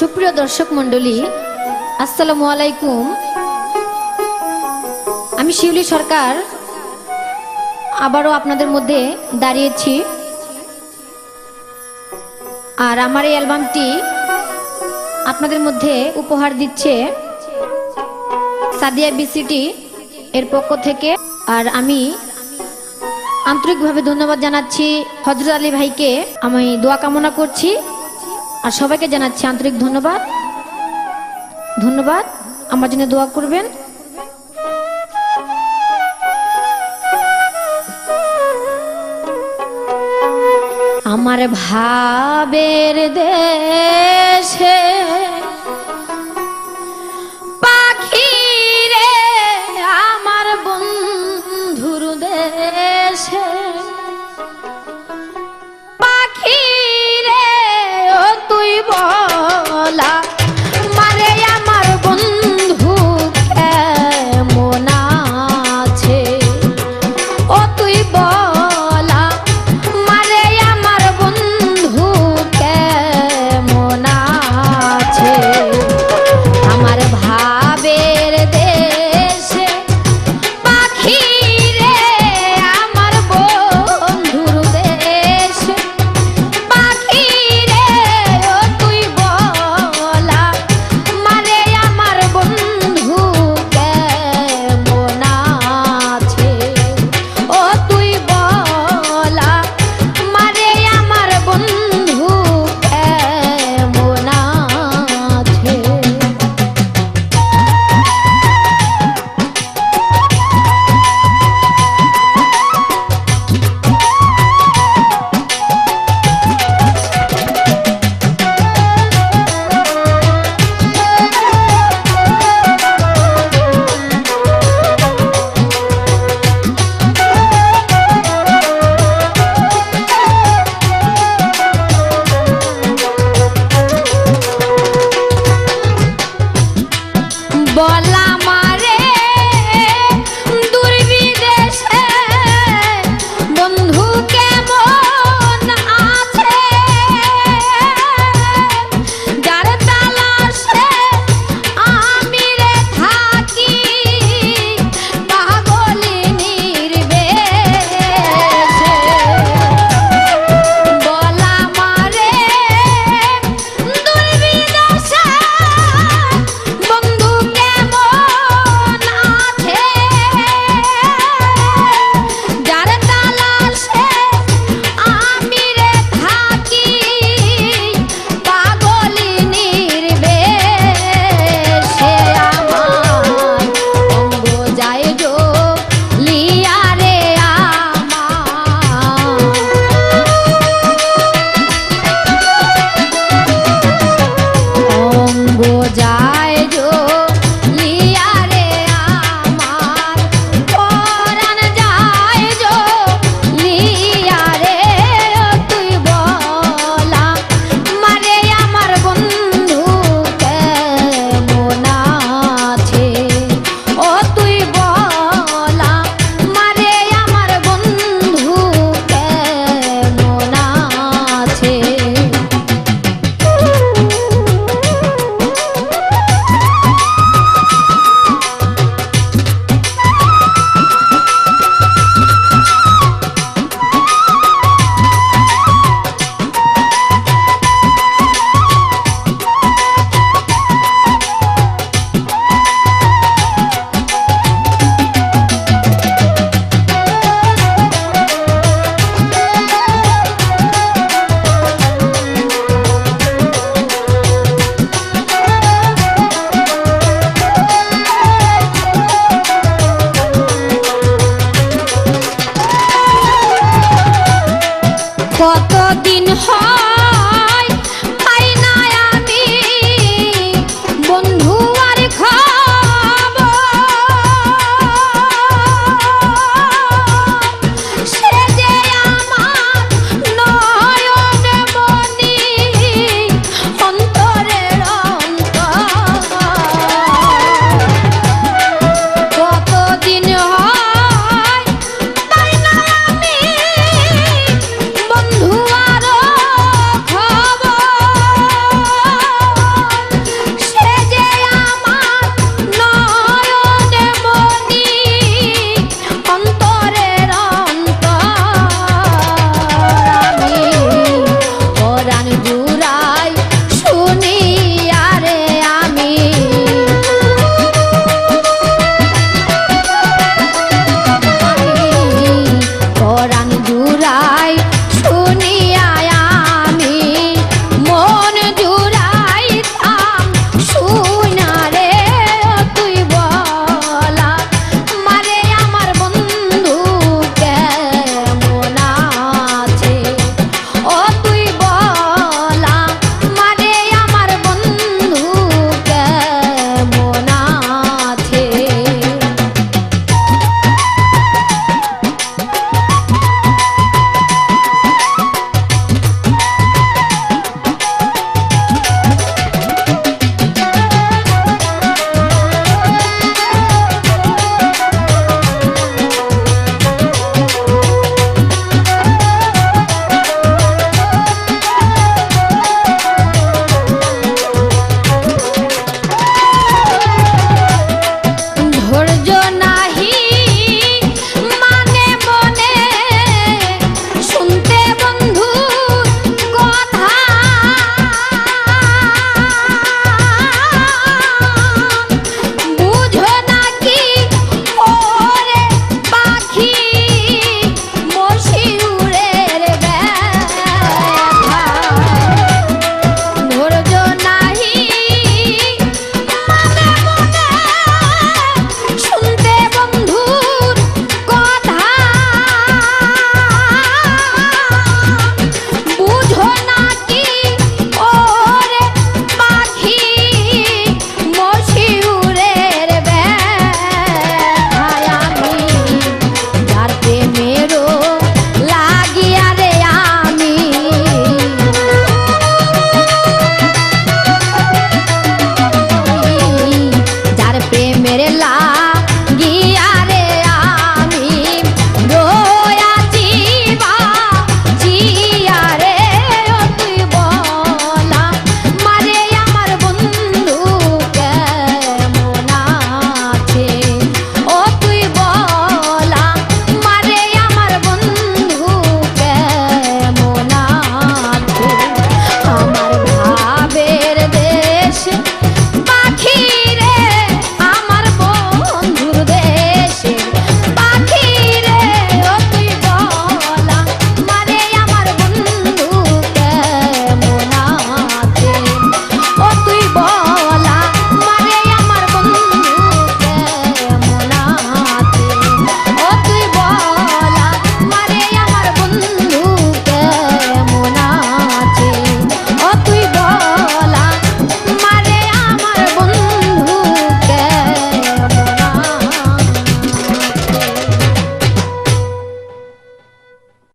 সুপ্রিয় দর্শক মন্ডলী আসসালামু আলাইকুম। আমি শিউলি সরকার। আবারও আপনাদের মধ্যে দাঁড়িয়েছি। আর আমার এই অ্যালবামটি আপনাদের মধ্যে উপহার দিচ্ছে সাদিয়া বিসিটি এর পক্ষ থেকে। আর আমি আন্তরিকভাবে ধন্যবাদ জানাচ্ছি হজরত আলী ভাইকে। আমি দোয়া কামনা করছি। আর সবাইকে জানাচ্ছি আন্তরিক ধন্যবাদ। ধন্যবাদ। আমার জন্য দোয়া করবেন। আমার ভাবের দে ti